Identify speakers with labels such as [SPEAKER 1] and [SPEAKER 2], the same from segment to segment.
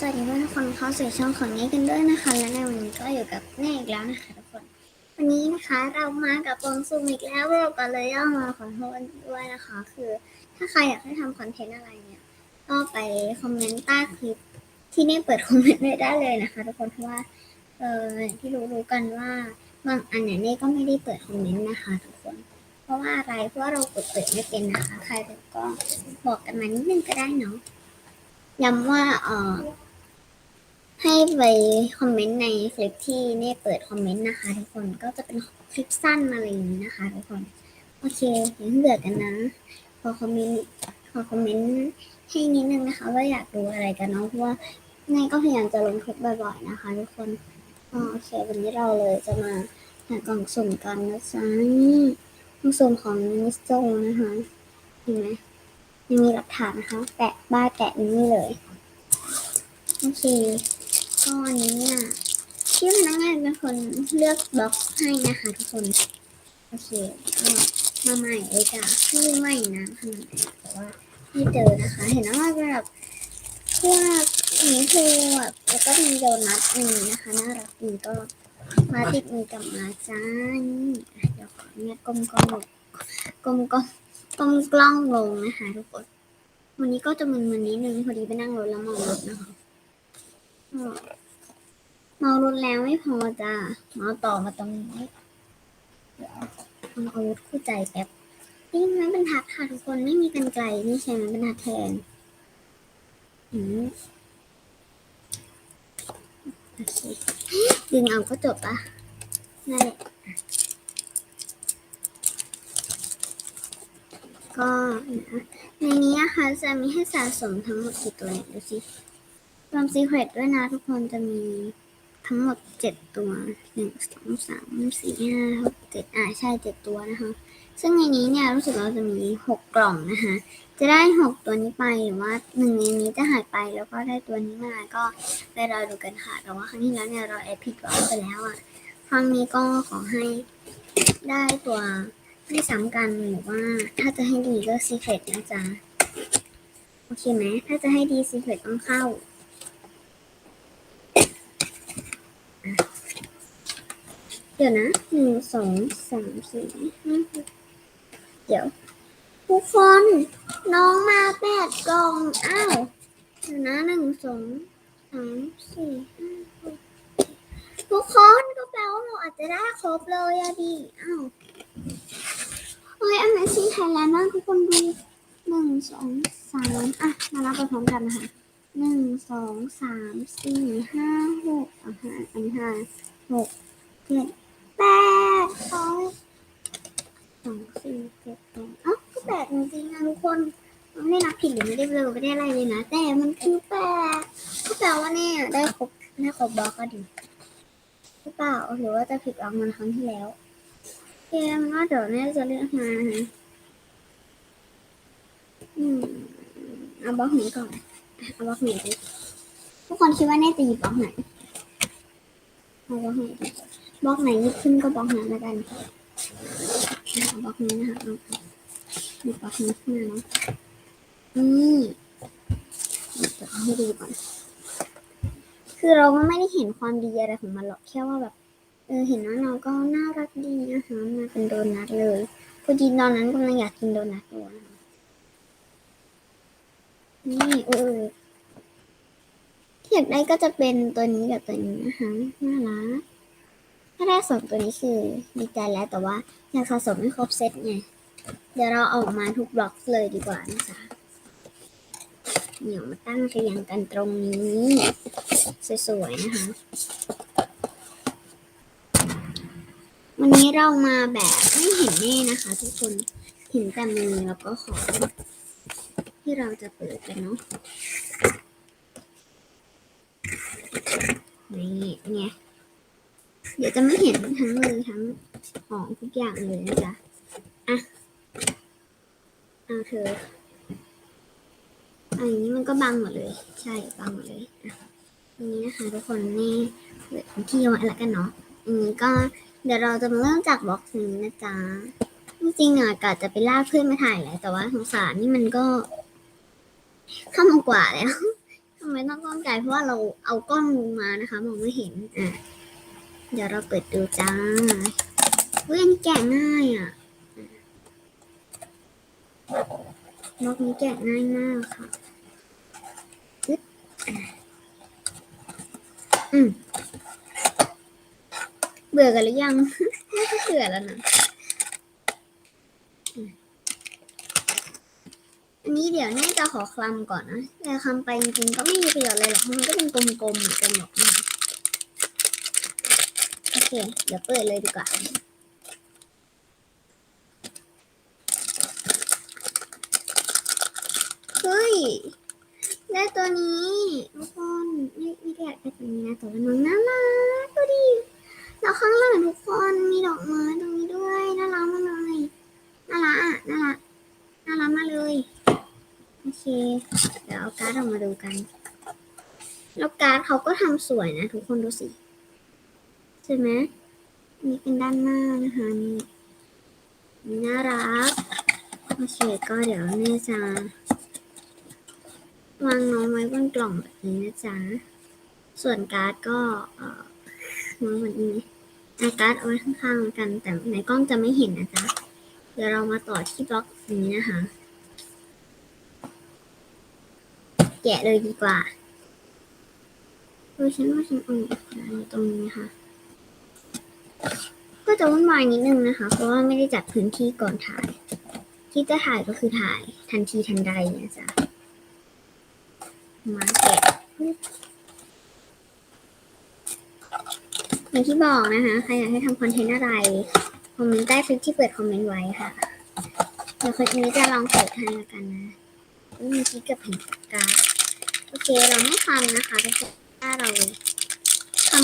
[SPEAKER 1] สวัสดีเพื่อนทุกคนเข้าสู่ช่องของเน่กันด้วยนะคะ และในวันนี้ก็อยู่กับเน่อีกแล้วนะคะทุกคน วันนี้นะคะเรามากับวงซูมอีกแล้วเราก็เลยย่อมาขอโทษด้วยนะคะ คือถ้าใครอยากให้ทำคอนเทนต์อะไรเนี่ยก็ไปคอมเมนต์ใต้คลิปที่เน่เปิดคอมเมนต์ไว้ได้เลยนะคะ ทุกคนเพราะว่าเอออย่างที่รู้กันว่าบางอันเนี่ยเน่ก็ไม่ได้เปิดคอมเมนต์นะคะ ทุกคน เพราะว่าอะไรเพราะว่าเรากดเปิดไม่เป็นนะคะ ใครก็บอกกันมานิดนึงก็ได้เนาะย้ำว่าเออ ให้ไปคอมเมนต์ในคลิปที่เน่เปิดคอมเมนต์นะคะทุกคนก็จะเป็นคลิปสั้นอะไรอย่างนี้นะคะทุกคนโอเคอย่าเพิ่งเบื่อกันนะขอคอมเมนต์ขอคอมเมนต์ให้นิดนึงนะคะ ว่าอยากดูอะไรกันเนาะเพราะว่าเน่ก็พยายามจะลงคลิปบ่อยๆนะคะ ทุกคนโอเควันนี้เราเลยจะมาหากล่องสุ่มกันนะจ๊ะนี่กล่องสุ่มของมิสโซนะคะเห็นไหมยังมีหลักฐานนะคะ แปะบ้ายแปะนี่เลยโอเค ก็อันนี้เนี่ยที่พนักงานเป็นคนเลือกบล็อกให้นะคะทุกคน โอเคก็มาใหม่เลยจ้ะไม่ใหม่นะขนาดไหนแต่ว่าไม่เจอนะคะ เห็นว่าเป็นแบบพวกหมีภูแบบแล้วก็มีโดนัทมีนะคะน่ารักดีก็มาติดมือกลับมาจ้านี่อะเดี๋ยวขอเนี่ยกลมกลมกลมกลมต้องกล้องลงนะคะทุกคน วันนี้ก็จะมึนๆนิดนึงพอดีไปนั่งรถแล้วเมารถนะคะ เมารถแล้วไม่พอจ้ะเมาต่อมาตรงนี้เดี๋ยวเอาอาวุธคู่ใจแป๊บนี่ไม้บรรทัดค่ะทุกคนไม่มีกันไกลนี่ใช้ไม้บรรทัดแทนอืมโอเคดึงเอาก็จบปะนั่นแหละก็นะในนี้นะคะจะมีให้สะสมทั้งหมดกี่ตัวเนี่ยดูสิ รวมซีเครตด้วยนะทุกคนจะมีทั้งหมดเจ็ดตัวหนึ่งสองสามสี่ห้าหกเจ็ดอ่าใช่เจ็ดตัวนะคะ ซึ่งในนี้เนี่ยรู้สึกว่าจะมีหกกล่องนะคะ จะได้หกตัวนี้ไปหรือว่าหนึ่งในนี้จะหายไปแล้วก็ได้ตัวนี้มาก็ไปรอดูกันค่ะแต่ว่าครั้งที่แล้วเนี่ยเราแอบผิดหวังไปแล้วอะครั้งนี้ก็ขอให้ได้ตัวไม่ซ้ำกันหรือว่าถ้าจะให้ดีก็ซีเครตนะจ๊ะโอเคไหมถ้าจะให้ดีซีเครตต้องเข้าอะ เดี๋ยวนะหนึ่งสองสามสี่ห้าหกเดี๋ยว ทุกคนน้องมาแปดกล่อง อ้าวเดี๋ยวนะหนึ่งสองสามสี่ห้าหกทุกคนก็แปลว่าเราอาจจะได้ครบเลยอะดิอ้าวโอ้ย Amazing Thailand มากทุกคนดูหนึ่งสองสามอะ มานับไปพร้อมกันนะคะหนึ่งสองสามสี่ห้าหกอะห้าอันนี้ห้าหกเจ็ด สองสองสี่เจ็ดแปดอ๋อก็แปดจริงๆนะทุกคนมันไม่ได้นับผิดหรือไม่ได้เบลอไม่ได้อะไรเลยนะ แต่มันคือแปดก็แปลว่าเนี่ยได้ครบได้ครบบล็อกก็ดีหรือเปล่าหรือว่าจะผิดหวังเหมือนครั้งที่แล้วเกมว่าเดี๋ยวแม่จะเลือกมานะอืมเอาบล็อกไหนก่อนเอาบล็อกไหนดีทุกคนคิดว่าแน่จะหยิบบล็อกไหนเอาบล็อกไหนดี บล็อกไหนยิบขึ้นก็บล็อกนั้นแล้วกันบล็อกนี้นะคะเอาหยิบล็อกนี้ขึ้นมาเนาะนี่เดี๋ยวเอาให้ดูก่อน คือเราก็ไม่ได้เห็นความดีอะไรของมันหรอก แค่ว่าแบบ เออ เห็นว่าน้องก็น่ารักดีนะคะมาเป็นโดนัทเลยพอดีตอนนั้นกำลังอยากกินโดนัทอยู่นี่เออที่อยากได้ก็จะเป็นตัวนี้กับตัวนี้นะคะ น่ารัก ถ้าได้สองตัวนี้คือดีใจแล้วแต่ว่ายากสะสมให้ครบเซตไง เดี๋ยวเราเออกมาทุกบล็อกเลยดีกว่านะคะเดี๋ยวมาตั้งเรียงกันตรงนี้ สวยๆนะคะ วันนี้เรามาแบบไม่เห็นแน่นะคะ ทุกคนเห็นแต่มือแล้วก็ของที่เราจะเปิดกันเนาะนี่ไง เดี๋ยวจะไม่เห็นทั้งมือทั้งของทุกอย่างเลยนะจ๊ะ อะ เอาเธออันนี้มันก็บังหมดเลย ใช่บังหมดเลยอะอันนี้นะคะทุกคนนี่เปิดเป็นที่ไว้แล้วกันเนาะอันนี้ก็เดี๋ยวเราจะมาเริ่มจากบล็อกนี้นะจ๊ะจริงๆอะกะจะไปลากเพื่อนมาถ่ายแหละแต่ว่าสงสารนี่มันก็ เข้ามากว่าแล้วเข้าำไมต้องกล้องไกลเพราะว่าเราเอากล้องลงมานะคะ มองไม่เห็นอะ เดี๋ยวเราเปิดดูจ้าเว้ยอันนี้แกะง่ายอะนกนี้แกะง่ายมากค่ะอืมเบื่อกันหรือยังไม่เบื่อแล้วนะอันนี้เดี๋ยวแน่จะขอคลำก่อนนะแต่คลำไปจริงๆก็ไม่มีประโยชน์อะไรหรอกมันก็เป็นกลมๆเหมือนกันหมดนะคะโอ เค เดี๋ยวเปิดเลยดีกว่า เฮ้ย ได้ตัวนี้ทุกคนไม่ไม่ได้อยากได้ตัวนี้นะแต่ว่าน้องน่ารักดูดิแล้วข้างหลังทุกคนมีดอกไม้ตรงนี้ด้วยน่ารักมากเลยน่ารักอะน่ารักน่ารักมากเลยโอเค เดี๋ยวเอาการ์ดออกมาดูกัน แล้วการ์ดเขาก็ทำสวยนะ ทุกคนดูสิ ใช่ไหมนี่เป็นด้านหน้านะคะนี่นี่น่ารักโอเคก็เดี๋ยวแม่จะวางน้องไว้บนกล่องแบบนี้นะจ๊ะส่วนการ์ดก็เอ่อวางแบบนี้อาการ์ดเอาไว้ข้างๆกัน แต่ในกล้องจะไม่เห็นนะจ๊ะเดี๋ยวเรามาต่อที่บล็อกนี้นะคะ แกะเลยดีกว่าเออฉันว่าฉันเอาอยู่ตรงนี้นะคะ ก็จะวุ่นวายนิดนึงนะคะ เพราะว่าไม่ได้จัดพื้นที่ก่อนถ่าย ที่จะถ่ายก็คือถ่ายทันทีทันใดนะจ๊ะมาแกะอย่างที่บอกนะคะ ใครอยากให้ทำคอนเทนต์อะไร คอมเมนต์ใต้คลิปที่เปิดคอมเมนต์ไว้ค่ะ เดี๋ยวคลิปนี้จะลองเปิดให้ล้วกันนะมื่อกี้เกือบเห็นการโอเค เราไม่ทำนะคะทุกคนถ้าเรา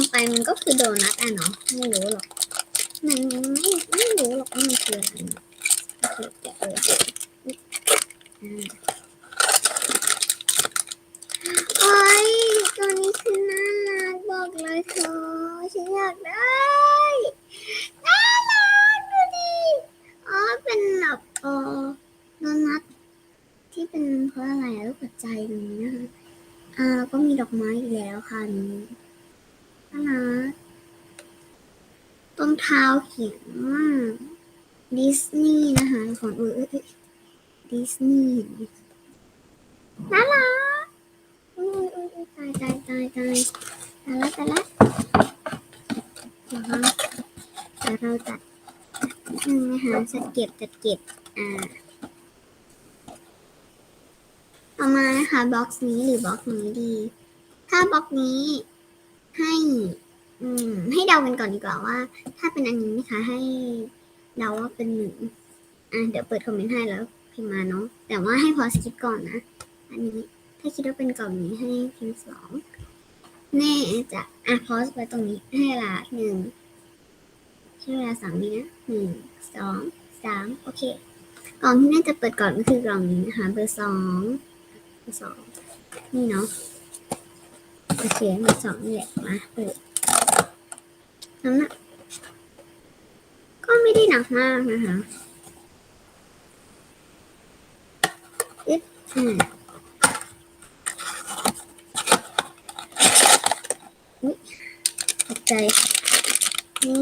[SPEAKER 1] ำไปมันก็คือโดนัทอะเนาะไม่รู้หรอก มันไม่ไม่รู้หรอกว่ามันคืออะไรโอเคเดี๋ยวเออโอ้ยตัวนี้คือน่ารักบอกเลยเธอฉันอยากได้น่ารักดูดิอ๋อเป็นแบบเออโดนัทที่เป็นเพราะอะไรอะรูปหัวใจตรงนี้นะคะอ่าแล้วก็มีดอกไม้อีกแล้วค่ะอัน นี้น่ารักตรงเท้าเขียนว่าดิสนีย์นะคะของเออดิสนีย์น่ารักอุ้ยอุ้ยอุ้ยตายตายตายตายตายแล้วตายแล้วเดี๋ยวนะเดี๋ยวเราจัดนิดนึงนะคะจัดเก็บจัดเก็บอ่าต่อมานะคะบล็อกนี้หรือบล็อกนี้ดี ถ้าบล็อกนี้ ให้อืมให้เดากันก่อนดีกว่าว่า ถ้าเป็นอันนี้นะคะ ให้เดาว่าเป็นหนึ่งอะเดี๋ยวเปิดคอมเมนต์ให้แล้วพิมพ์มาเนาะแต่ว่าให้พอสคิดก่อนนะ อันนี้ถ้าคิดว่าเป็นกล่องนี้ให้พิมพ์สองแน่จะอะพอสไว้ตรงนี้ให้เวลาหนึ่งใช้เวลาสามวินะหนึ่งสองสามโอเคกล่องที่น่าจะเปิดก่อนก็คือกล่องนี้นะคะเบอร์สองเบอร์สองนี่เนาะ โอเคเบอร์สองแหละมาเปิดน้ำหนักก็ไม่ได้หนักมากนะคะอึ๊บอืมตกใจ นี่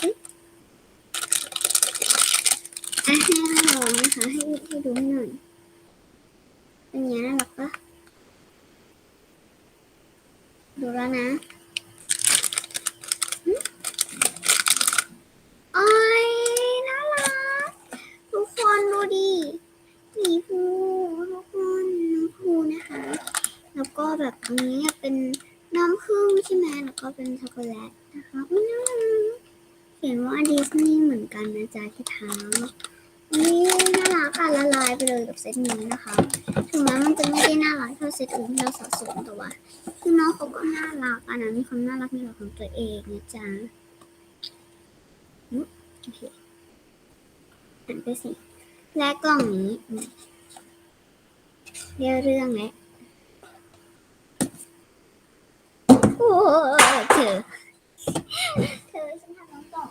[SPEAKER 1] อุ๊ยอะให้ลองนะคะให้ให้ดูให้หน่อย เป็นไงน่ารักปะดูแล้วนะโอ้ยน่ารัก ทุกคนดูดิหมีภูทุกคนน้องภูนะคะ แล้วก็แบบอันนี้เป็นน้ำผึ้งใช่ไหมแล้วก็เป็นช็อกโกแลตนะคะมันน่ารักเขียนว่าดิสนีย์เหมือนกันนะจ๊ะที่เท้า นี่น่ารักอะละลายไปเลยกับเซตนี้นะคะ ถึงแม้มันจะไม่ได้น่ารักเท่าเซตอื่นที่เราสะสมแต่ว่าคือน้องเขาก็น่ารักอะนะมีความน่ารักในแบบของตัวเองนะจ๊ะอืมโอเคอ่านไปสิ และกล่องนี้เรียเรื่องแล้วโอ้เธอเธอฉันทำน้องตก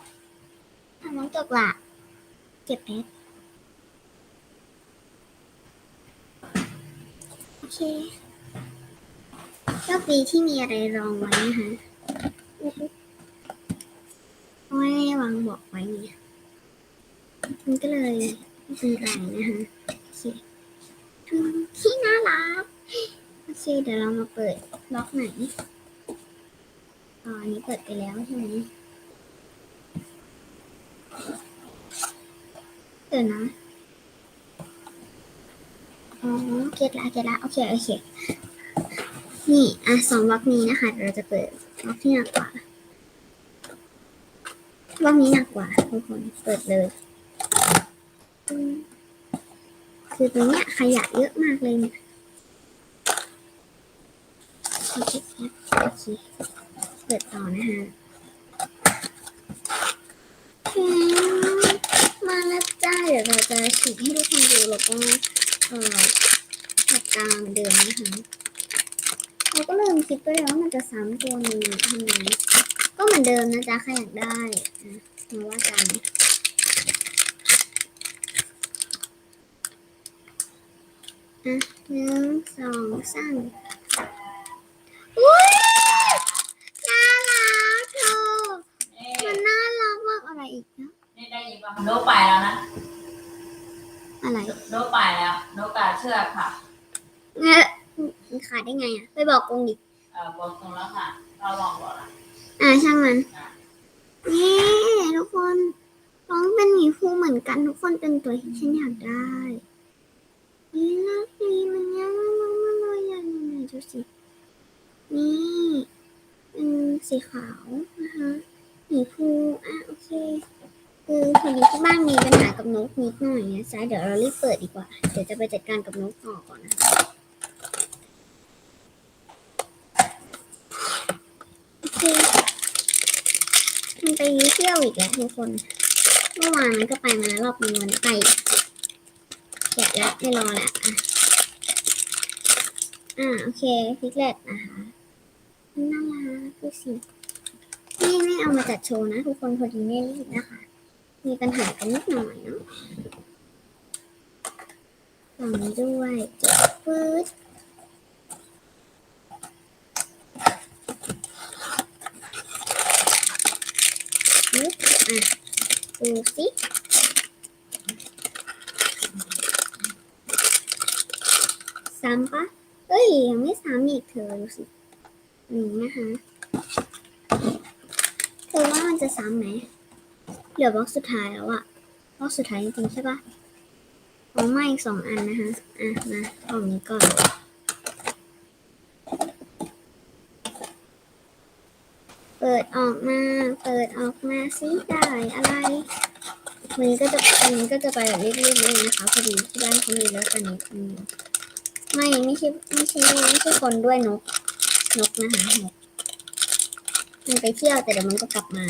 [SPEAKER 1] ทำน้องตกละเจ็บเพช เคโชคดีที่มีอะไรรองไว้นะคะไม่ได้วางบอกไว้เนี่ยมันก็เลยไม่เป็นไรนะคะโอเคที่น่ารักโอเคเดี๋ยวเรามาเปิดล็อกไหนอ๋ออันนี้เปิดไปแล้วใช่ไหมเดี๋ยวนะ อ๋อเก็ตละเก็ตละโอเคโอเค นี่อะสองบล็อกนี้นะคะ เราจะเปิดบล็อกที่หนักกว่าบล็อกนี้หนักกว่าทุกคนเปิดเลย คือตรงเนี้ยขยะเยอะมากเลยเนี่ยโอเคโอเคเปิดต่อนะคะมาแล้วจ้าเดี๋ยวเราจะฉีดให้ทุกคนดูแล้วก็ เอ่อปากกาเหมือนเดิมนะคะเราก็เริ่มคิดไปแล้วว่ามันจะซ้ำตัวนี้ทำไมก็เหมือนเดิมนะจ๊ะใครอยากได้นะมาว่ากันอะหนึ่งสองสามอุ้ยน่ารักเธอมันน่ารักมากอะไรอีกนะ
[SPEAKER 2] นี่ได้ยินป่ะโดไปแล้วนะ
[SPEAKER 1] อะไร
[SPEAKER 2] โดไปแล้วโดกา เชือกค่ะ
[SPEAKER 1] เงี้ยมันขาดได้ไงอะ ไปบอกกงดิ
[SPEAKER 2] เออบอกตรงแล้วค่ะ เราลองบอกละ
[SPEAKER 1] อ่าช่างมัน
[SPEAKER 2] อะ
[SPEAKER 1] นี่ทุกคนน้องเป็นหมีภูเหมือนกันทุกคนเป็นตัวที่ฉันอยากได้นี่น่าดีมันยังมากมากเลยอะนี่ไหนดูสิ นี่เป็นสีขาวนะคะหมีภูอะโอเค คือพอดีที่บ้านมีปัญหากับนกนิดหน่อยนะจ๊ะเดี๋ยวเรารีบเปิดดีกว่า เดี๋ยวจะไปจัดการกับนกต่อก่อนนะโอเคมันไปเที่ยวอีกแล้วทุกคน เมื่อวานมันก็ไปมาแล้วรอบนึงวันไปอีกแกะแล้วไม่รอแล้วอะอ่าโอเคพิกเลตนะคะน่ารักดูสิ นี่ไม่เอามาจัดโชว์นะ ทุกคนพอดีไม่รีบนะคะ มีปัญหากันนิดหน่อยเนาะฝั่งด้วยเก็บปื๊ดปึ๊บอะดูสิซ้ำปะเอ้ย ยังไม่ซ้ำอีกเธอดูสินี่นะคะเธอว่ามันจะซ้ำไหม ลือบล็อกสุดท้ายแล้วอะบล็อกสุดท้ายจริงๆใช่ปะเอามาอีกสองอันนะคะอะมาเอาอันนี้ก่อนเปิดออกมา เปิดออกมาซิได้อะไรวันนี้ก็จะวันนี้ก็จะไปแบบรีบๆเลยนะคะพอดีที่บ้านเขามีแล้วกันนิดนึงไม่ไม่ใช่ไม่ใช่ไม่ใช่คนด้วยนกนกนะคะนกมันไปเที่ยวแต่เดี๋ยวมันก็กลับมา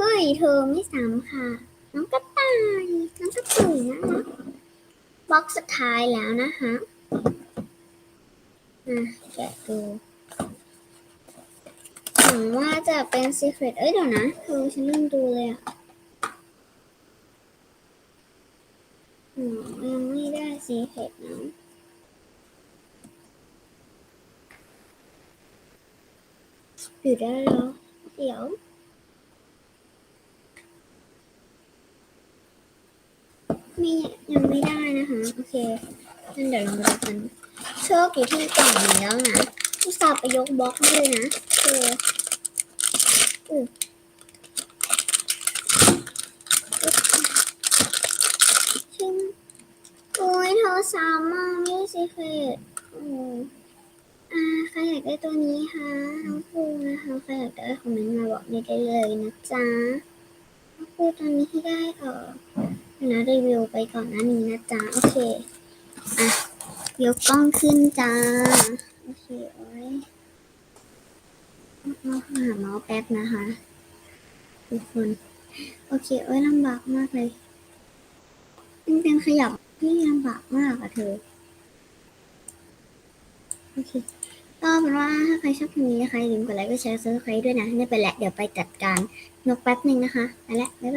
[SPEAKER 1] เฮ้ ยเธอไม่ซ้ำค่ะ น้องกระต่าย น้องกระตุ่ยนะคะบล็อกสุดท้ายแล้วนะคะอะแกะดูหวังว่าจะเป็น secret เอ้ยเดี๋ยวนะเธอฉันลืมดูเลยอะยังไม่ได้ secret นะอยู่ได้แล้ว เดี๋ยว ม่ยังไม่ได้นะคะ โอเคงั้นเดี๋ยวเรามาดูกันโชคอยู่ที่กล่องนี้แล้วนะอุตส่าห์ไปยกบล็อกมาเลยนะโอเคอือชิมโอ้ยเธอสามมากนี่สิเคตโอ้อาใครอยากได้ตัวนี้คะน้องฟูนะคะใครอยากได้คอมเมนต์มาบอกได้เลยนะจ๊ะน้องฟูตอนนี้ให้ได้เออ นะรีวิวไปก่อนหน้านี้นะจ๊ะ โอเค อะ ยกกล้องขึ้นจ้า โอเคโอ้ยมาหาเมาส์แป๊บนะคะทุกคน โอเคโอ้ยลำบากมากเลยมันเป็นขยับที่ลำบากมากอะเธอ โอเคก็เป็นว่าถ้าใครชอบคลิปนี้นะคะอย่าลืมกดไลค์กดแชร์ซับสไครด้วยนะนี่ไปแหละ เดี๋ยวไปจัดการนกแป๊บหนึ่งนะคะไปแล้วบ๊ายบาย